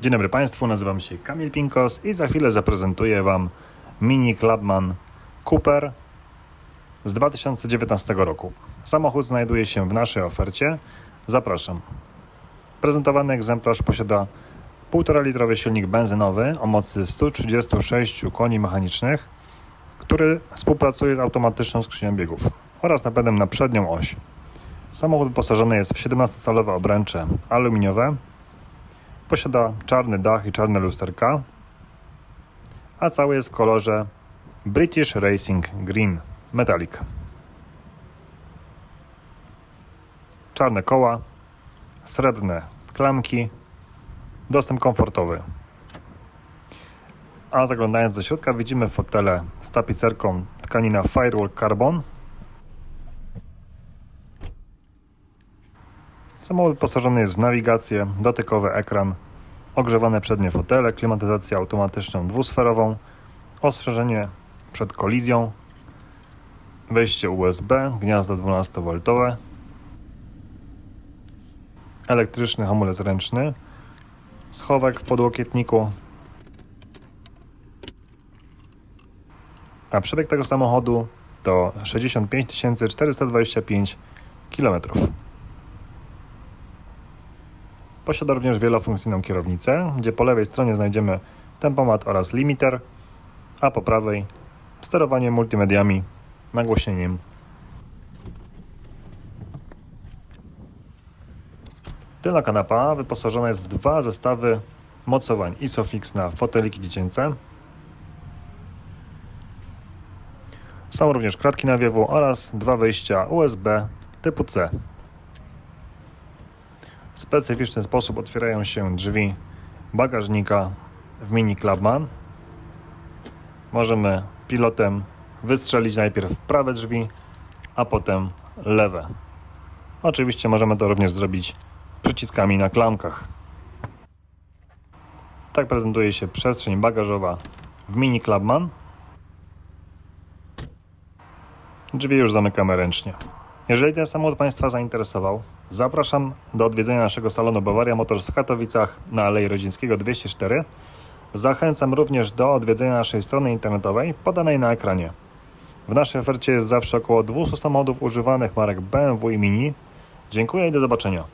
Dzień dobry Państwu, nazywam się Kamil Pinkos i za chwilę zaprezentuję Wam Mini Clubman Cooper z 2019 roku. Samochód znajduje się w naszej ofercie. Zapraszam. Prezentowany egzemplarz posiada 1,5 litrowy silnik benzynowy o mocy 136 koni mechanicznych, który współpracuje z automatyczną skrzynią biegów oraz napędem na przednią oś. Samochód wyposażony jest w 17-calowe obręcze aluminiowe, Posiada czarny dach i czarne lusterka, a cały jest w kolorze British Racing Green Metallic. Czarne koła, srebrne klamki, dostęp komfortowy. A zaglądając do środka widzimy fotele z tapicerką tkanina Firewall Carbon. Samochód wyposażony jest w nawigację, dotykowy ekran, ogrzewane przednie fotele, klimatyzację automatyczną dwusferową, ostrzeżenie przed kolizją, wejście USB, gniazdo 12V, elektryczny hamulec ręczny, schowek w podłokietniku, a przebieg tego samochodu to 65 425 km. Posiada również wielofunkcyjną kierownicę, gdzie po lewej stronie znajdziemy tempomat oraz limiter, a po prawej sterowanie multimediami, nagłośnieniem. Tylna kanapa wyposażona jest w dwa zestawy mocowań Isofix na foteliki dziecięce. Są również kratki nawiewu oraz dwa wyjścia USB typu C. W specyficzny sposób otwierają się drzwi bagażnika w Mini Clubman. Możemy pilotem wystrzelić najpierw prawe drzwi, a potem lewe. Oczywiście możemy to również zrobić przyciskami na klamkach. Tak prezentuje się przestrzeń bagażowa w Mini Clubman. Drzwi już zamykamy ręcznie. Jeżeli ten samochód Państwa zainteresował, zapraszam do odwiedzenia naszego salonu Bawaria Motors w Katowicach na Alei Rodzińskiego 204. Zachęcam również do odwiedzenia naszej strony internetowej podanej na ekranie. W naszej ofercie jest zawsze około 200 samochodów używanych marek BMW i Mini. Dziękuję i do zobaczenia.